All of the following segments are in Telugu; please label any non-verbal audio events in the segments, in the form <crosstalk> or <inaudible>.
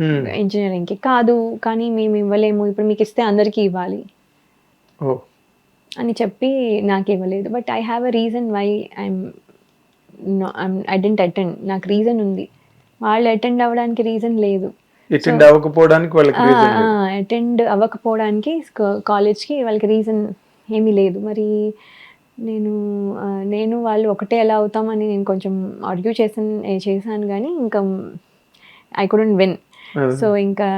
Hmm. ఇంజనీరింగ్కి కాదు కానీ మేము ఇవ్వలేము. ఇప్పుడు మీకు ఇస్తే అందరికీ ఇవ్వాలి. అని చెప్పి నాకు ఇవ్వలేదు. But I have a reason why I'm I didn't attend నాకు రీజన్ ఉంది. వాళ్ళు అటెండ్ అవ్వడానికి రీజన్ లేదు. అటెండ్ అవ్వకపోవడానికి వాళ్ళకి. అటెండ్ అవ్వకపోవడానికి కాలేజ్కి వాళ్ళకి రీజన్ ఏమీ లేదు. మరి నేను నేను వాళ్ళు ఒకటే ఎలా అవుతామని నేను కొంచెం ఆర్గ్యూ చేసాను చేశాను కానీ ఇంకా ఐ కుడెంట్ విన్. సో ఇంకా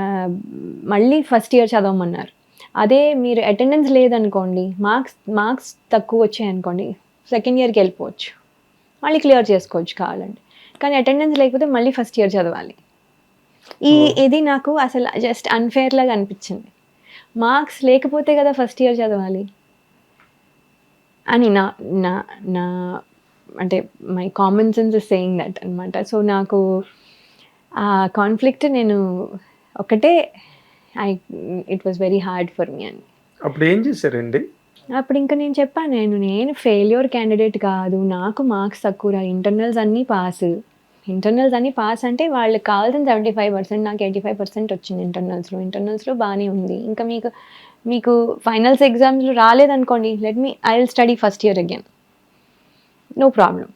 మళ్ళీ ఫస్ట్ ఇయర్ చదవమన్నారు. అదే మీరు అటెండెన్స్ లేదనుకోండి మార్క్స్ మార్క్స్ తక్కువ వచ్చాయనుకోండి సెకండ్ ఇయర్కి వెళ్ళిపోవచ్చు. మళ్ళీ క్లియర్ చేసుకోవచ్చు కావాలంటే. కానీ అటెండెన్స్ లేకపోతే మళ్ళీ ఫస్ట్ ఇయర్ చదవాలి. ఈ ఇది నాకు అసలు జస్ట్ అన్ఫేర్ లాగా అనిపించింది. మార్క్స్ లేకపోతే కదా ఫస్ట్ ఇయర్ చదవాలి? అని నా నా నా అంటే my common sense is saying that అనమాట సో నాకు ఆ కాన్ఫ్లిక్ట్ నేను ఒకటే I it was very hard for me అని. అప్పుడు ఏం చేశారండి? అప్పుడు ఇంకా నేను చెప్పాను నేను నేను ఫెయిల్యూర్ క్యాండిడేట్ కాదు నాకు మార్క్స్ తక్కువ ఇంటర్నల్స్ అన్నీ పాస్ ఇంటర్నల్స్ అన్నీ పాస్ అంటే వాళ్ళకి కావాల్సిన సెవెంటీ ఫైవ్ పర్సెంట్ నాకు ఎయిటీ ఫైవ్ పర్సెంట్ వచ్చింది ఇంటర్నల్స్లో ఇంటర్నల్స్లో బాగానే ఉంది. ఇంకా మీకు మీకు ఫైనల్స్ ఎగ్జామ్స్లో రాలేదనుకోండి let me I will study first year again no problem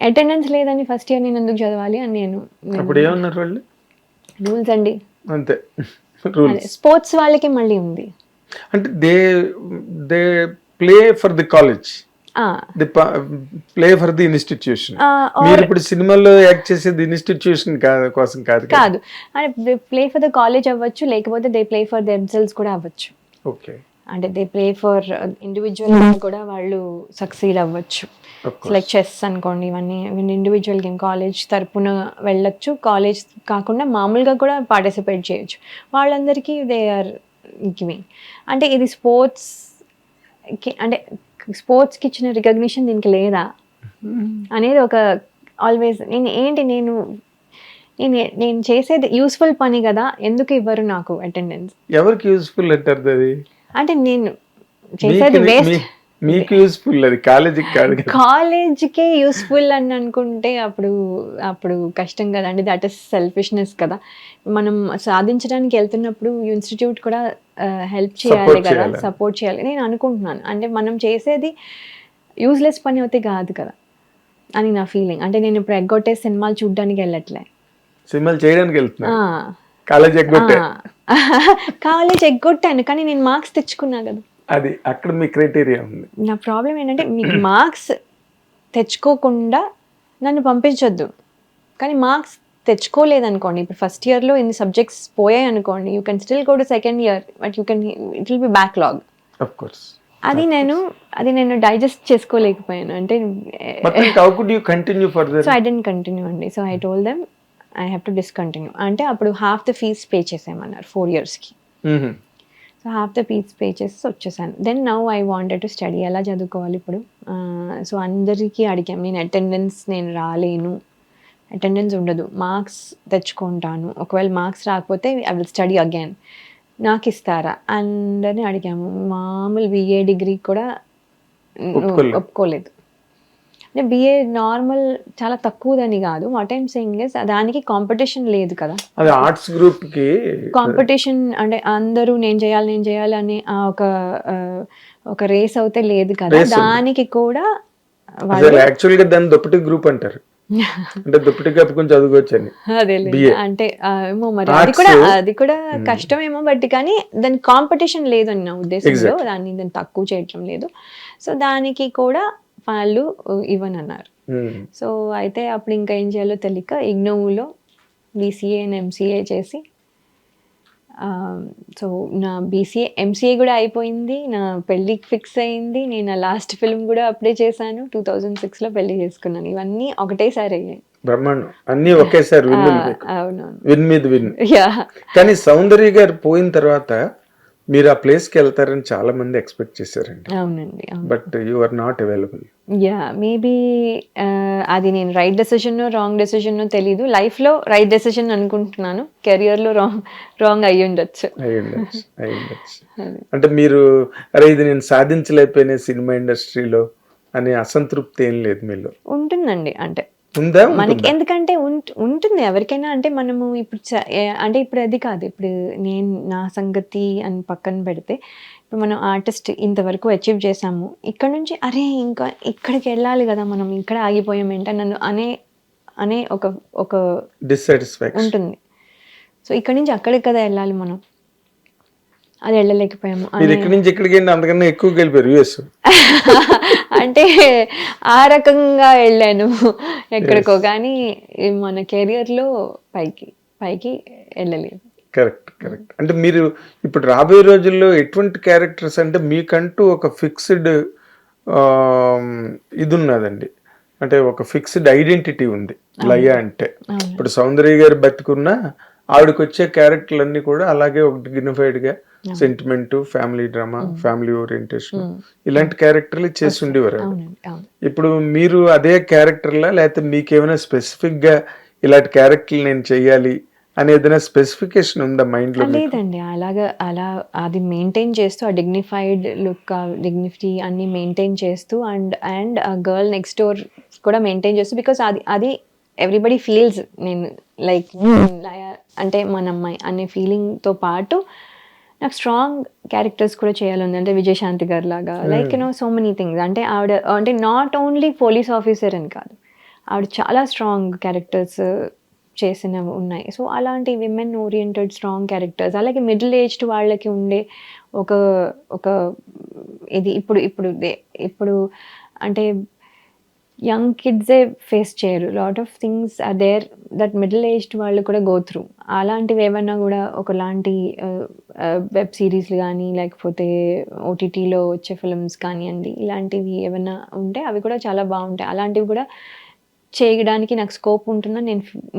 attendance లేదని ఫస్ట్ ఇయర్ నేను ఎందుకు చదవాలి అని నేను అప్పుడు ఏమన్నారు వాళ్ళు? రూల్స్ అండి. అంతే. స్పోర్ట్స్ వాళ్ళకి మళ్ళీ ఉంది. అంటే they they play for the college the play for the institution మీరు ఇప్పుడు సినిమాలో యాక్ట్ చేసేది ఇన్స్టిట్యూషన్ కోసం కాదు కదా? ప్లే ఫర్ ద కాలేజ్ అవ్వచ్చు లేకపోతే దే ప్లే ఫర్ దెమ్సెల్స్ కూడా అవ్వచ్చు. ఓకే అంటే దే ప్లే ఫర్ ఇండివిజువల్ కూడా వాళ్ళు సక్సీడ్ అవ్వచ్చు. లైక్ చెస్ అనుకోండి ఇవన్నీ ఇండివిజువల్ గేమ్ కాలేజ్ తరపున వెళ్ళొచ్చు. కాలేజ్ కాకుండా మామూలుగా కూడా పార్టిసిపేట్ చేయొచ్చు. వాళ్ళందరికీ దే ఆర్ గివింగ్ అంటే ఇది స్పోర్ట్స్ అంటే స్పోర్ట్స్కి ఇచ్చిన రికగ్నిషన్ దీనికి లేదా? అనేది ఒక ఆల్వేస్ నేను ఏంటి నేను నేను నేను చేసేది యూస్ఫుల్ పని కదా ఎందుకు ఇవ్వరు నాకు అటెండెన్స్ ఎవరికి యూస్ఫుల్ అంటారు అది? అంటే నేను చేసేది వేస్ట్ మీకు యూస్ఫుల్ అది. కాలేజీకి కాదు కాలేజ్కే యూస్ఫుల్ అని అనుకుంటే అప్పుడు అప్పుడు కష్టం కదండి. దట్ ఇస్ సెల్ఫిష్నెస్ కదా. మనం సాధించడానికి వెళ్తున్నప్పుడు ఇన్స్టిట్యూట్ కూడా హెల్ప్ చేయాలి కదా. సపోర్ట్ చేయాలి. నేను అనుకుంటున్నాను. అంటే మనం చేసేది యూస్లెస్ పని అయితే కాదు కదా అని నా ఫీలింగ్ అంటే నేను ఇప్పుడు ఎగ్గొట్టే సినిమాలు చూడడానికి వెళ్ళట్లే. సినిమాలు చేయడానికి వెళ్తున్నా కాలేజ్ ఎగ్గొట్టే. <laughs> కాలేజ్ ఎగ్గొట్టాను కానీ నేను మార్క్స్ తెచ్చుకున్నా కదా. అది అక్కడ మీ క్రైటీరియా ఉంది? నా ప్రాబ్లం ఏంటంటే మీకు మార్క్స్ తెచ్చుకోకుండా నన్ను పంపించొద్దు. కానీ మార్క్స్ తెచ్చుకోలేదనుకోండి ఇప్పుడు ఫస్ట్ ఇయర్లో ఇన్ని సబ్జెక్ట్స్ పోయాయి అనుకోండి you can still go to second year but you can it will be backlog of course అది నేను అది నేను డైజెస్ట్ చేసుకోలేకపోయాను అంటే సో ఐ డెంట్ కంటిన్యూ అండి. So I told them I have to discontinue అంటే అప్పుడు హాఫ్ ద ఫీజ్ పే చేసామన్నారు ఫోర్ ఇయర్స్కి so half the fees pay చేసి వచ్చేసాను. Then now I wanted to study ఎలా చదువుకోవాలి ఇప్పుడు? సో అందరికీ అడిగాం. నేను అటెండెన్స్ నేను రాలేను. అటెండెన్స్ ఉండదు. మార్క్స్ తెచ్చుకుంటాను. ఒకవేళ మార్క్స్ రాకపోతే ఐ విల్ స్టడీ అగైన్ నాకు ఇస్తారా? అందరిని అడిగాము. మామూలు బిఏ డిగ్రీ కూడా ఒప్పుకోలేదు. అంటే బిఏ నార్మల్ చాలా తక్కువదని కాదు. వాట్ ఐమ్ సెయింగ్ ఇస్ దానికి కాంపిటీషన్ లేదు కదా. అది ఆర్ట్స్ గ్రూప్కి కాంపిటీషన్ అంటే అందరూ నేను చేయాలి నేను చేయాలి అనే ఆ ఒక ఒక రేస్ అయితే లేదు కదా. దానికి కూడా యాక్చువల్గా దాన్ని దుప్పటి గ్రూప్ అంటారు. <laughs> అంటే దుప్పటి కప్పుకొని చదువుకోవచ్చు. అంటే ఏమో మరి అది కూడా అది కూడా కష్టమేమో బట్ కానీ దాని కాంపిటీషన్ లేదు అని నా ఉద్దేశంలో. దాన్ని దాన్ని తక్కువ చేయటం లేదు. సో దానికి కూడా వాళ్ళు ఇవ్వనన్నారు. Hmm. సో అయితే అప్పుడు ఇంకా ఏం చేయాలో తెలియక ఇగ్నోవులో బీసీఏ అండ్ ఎంసీఏ చేసి సో నా బీసీఏ ఎంసీఏ కూడా అయిపోయింది నా పెళ్ళికి ఫిక్స్ అయింది నేను నా లాస్ట్ ఫిల్మ్ కూడా అప్లై చేశాను టూ థౌజండ్ సిక్స్లో పెళ్ళి చేసుకున్నాను. ఇవన్నీ ఒకటేసారి అయ్యాయి. బ్రహ్మాండం. అన్ని ఒకేసారి విన్ మీద విన్ యా కానీ సౌందర్య గారు పోయిన తర్వాత మీరు ఆ ప్లేస్కి వెళ్తారని చాలా మంది ఎక్స్పెక్ట్ చేశారండి. అవునండి అవును. But you are not available ya maybe అది నేను రైట్ డెసిషన్ రాంగ్ డెసిషన్ తెలీదు. లైఫ్లో రైట్ డెసిషన్ అనుకుంటున్నాను. కెరియర్లో రాంగ్ రాంగ్ అయ్యి ఉండొచ్చు. అయి ఉండొచ్చు అయి ఉండొచ్చు. <laughs> అంటే మీరు అరే ఇది నేను సాధించలేకపోయిన సినిమా ఇండస్ట్రీలో అనే అసంతృప్తి ఏం లేదు మీలో? ఉంటుందండి. అంటే ఉందా మనకి? ఎందుకంటే ఉంట్- ఉంటుంది. ఎవరికైనా అంటే మనము ఇప్పుడు అంటే ఇప్పుడు అది కాదు. ఇప్పుడు నేను నా సంగతి అని పక్కన పెడితే ఇప్పుడు మనం ఆర్టిస్ట్ ఇంతవరకు అచీవ్ చేసాము ఇక్కడ నుంచి అరే ఇంకా ఇక్కడికి వెళ్ళాలి కదా మనం ఇక్కడ ఆగిపోయాం ఏంటని నన్ను అనే అనే ఒక ఒక డిస్సాటిస్ఫాక్షన్ ఉంటుంది. సో ఇక్కడ నుంచి అక్కడికి కదా వెళ్ళాలి మనం. అది వెళ్ళలేకపోయాము ఇక్కడి నుంచి ఇక్కడికి వెళ్ళి అంతకన్నా ఎక్కువ వెళ్ళిపోయారు యుఎస్. <laughs> అంటే ఆ రకంగా వెళ్ళాను ఎక్కడికో కానీ మన కెరియర్లో పైకి పైకి వెళ్ళలేదు. Correct correct. అంటే మీరు ఇప్పుడు రాబోయే రోజుల్లో ఎటువంటి క్యారెక్టర్స్ అంటే మీకంటూ ఒక ఫిక్స్డ్ ఇది ఉన్నదండి అంటే ఒక ఫిక్స్డ్ ఐడెంటిటీ ఉంది. లయ అంటే. ఇప్పుడు సౌందర్య గారు బతుకున్నా ఆవిడకి వచ్చే క్యారెక్టర్లన్నీ కూడా అలాగే ఒక dignified గా sentiment family drama family orientation ఇలాంటి క్యారెక్టర్లు చేసి ఉండేవారు ఇప్పుడు మీరు అదే క్యారెక్టర్లా లేకపోతే మీకు ఏమైనా స్పెసిఫిక్గా ఇలాంటి క్యారెక్టర్లు నేను చెయ్యాలి అనే ఏదైనా స్పెసిఫికేషన్ ఉందా మైండ్లో? లేదండి. అలాగా అలా అది మెయింటైన్ చేస్తూ ఆ డిగ్నిఫైడ్ లుక్ ఆ డిగ్నిటీ అన్ని మెయింటైన్ చేస్తూ అండ్ అండ్ ఆ గర్ల్ నెక్స్ట్ డోర్ కూడా మెయింటైన్ చేస్తూ బికాస్ అది అది ఎవ్రీబడి ఫీల్స్ నేను లైక్ అంటే మన అమ్మాయి అనే ఫీలింగ్తో పాటు నాకు స్ట్రాంగ్ క్యారెక్టర్స్ కూడా చేయాలని అంటే విజయశాంతి గారు లాగా. Like you know so many things అంటే ఆవిడ అంటే నాట్ ఓన్లీ పోలీస్ ఆఫీసర్ అని కాదు ఆవిడ చాలా స్ట్రాంగ్ క్యారెక్టర్స్ చేసినవి ఉన్నాయి. సో అలాంటి విమెన్ ఓరియంటెడ్ స్ట్రాంగ్ క్యారెక్టర్స్ అలాగే మిడిల్ ఏజ్డ్ వాళ్ళకి ఉండే ఒక ఒక ఇది ఇప్పుడు ఇప్పుడు ఇప్పుడు అంటే యంగ్ కిడ్సే ఫేస్ చేయరు. Lot of things are there that middle aged వాళ్ళు కూడా గో త్రూ అలాంటివి ఏమన్నా కూడా ఒకలాంటి వెబ్ సిరీస్లు కానీ లేకపోతే ఓటీటీలో వచ్చే ఫిల్మ్స్ కానివ్వండి ఇలాంటివి ఏమైనా ఉంటే అవి కూడా చాలా బాగుంటాయి. అలాంటివి కూడా చేయడానికి నాకు స్కోప్ ఉంటుందని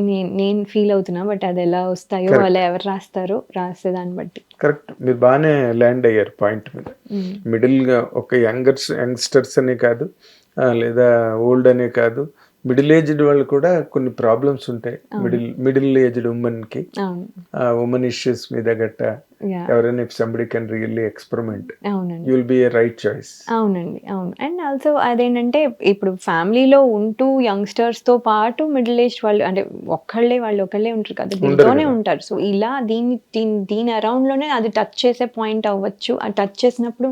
నేను నేను ఫీల్ అవుతున్నా బట్ అది ఎలా వస్తాయో. వాళ్ళు ఎవరు రాస్తారో రాసే దాన్ని బట్టి. కరెక్ట్ మీరు బాగానే ల్యాండ్ అయ్యారు పాయింట్ మీద. మిడిల్గా ఒక యంగర్స్ యంగ్స్టర్స్ అనే కాదు. లేదా ఓల్డ్ అనే కాదు. మిడిల్ ఏజ్డ్ వాళ్ళు కూడా కొన్ని ప్రాబ్లమ్స్ ఉంటాయి. మిడిల్ మిడిల్ ఏజ్డ్ ఉమెన్కి ఉమెన్ ఇష్యూస్ మీద గట్ట ఎవరైనా if somebody can really experiment అవునండి. You will be a right choice అవునండి అవును. అండ్ ఆల్సో అదేంటంటే ఇప్పుడు ఫ్యామిలీలో ఉంటూ యంగ్స్టర్స్తో పాటు మిడిల్ ఏజ్ వాళ్ళు అంటే ఒక్కళ్ళే వాళ్ళు ఒకళ్ళే ఉంటారు కదా కదా. ఉంటారు. సో ఇలా దీని దీని దీని అరౌండ్లోనే అది టచ్ చేసే పాయింట్ అవ్వచ్చు. ఆ టచ్ చేసినప్పుడు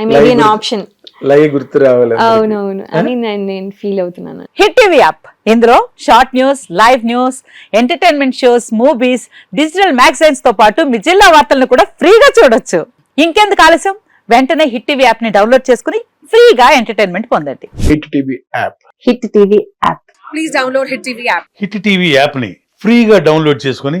I may be option Laya గుర్తు రావాలి. అవునవును. అని నేను నేను ఫీల్ అవుతున్నాను. హిట్ టీవీ యాప్ ఇందులో short news live news entertainment shows movies digital మ్యాగజైన్స్తో పాటు మీ జిల్లా వార్తలను కూడా ఫ్రీగా చూడొచ్చు. ఇంకెందుకు ఆలస్యం? వెంటనే హిట్ టీవీ యాప్ని డౌన్లోడ్ చేసుకుని ఫ్రీగా ఎంటర్టైన్మెంట్ పొందండి. Hit TV app hit TV app hit TV యాప్ని ఫ్రీగా డౌన్లోడ్ చేసుకొని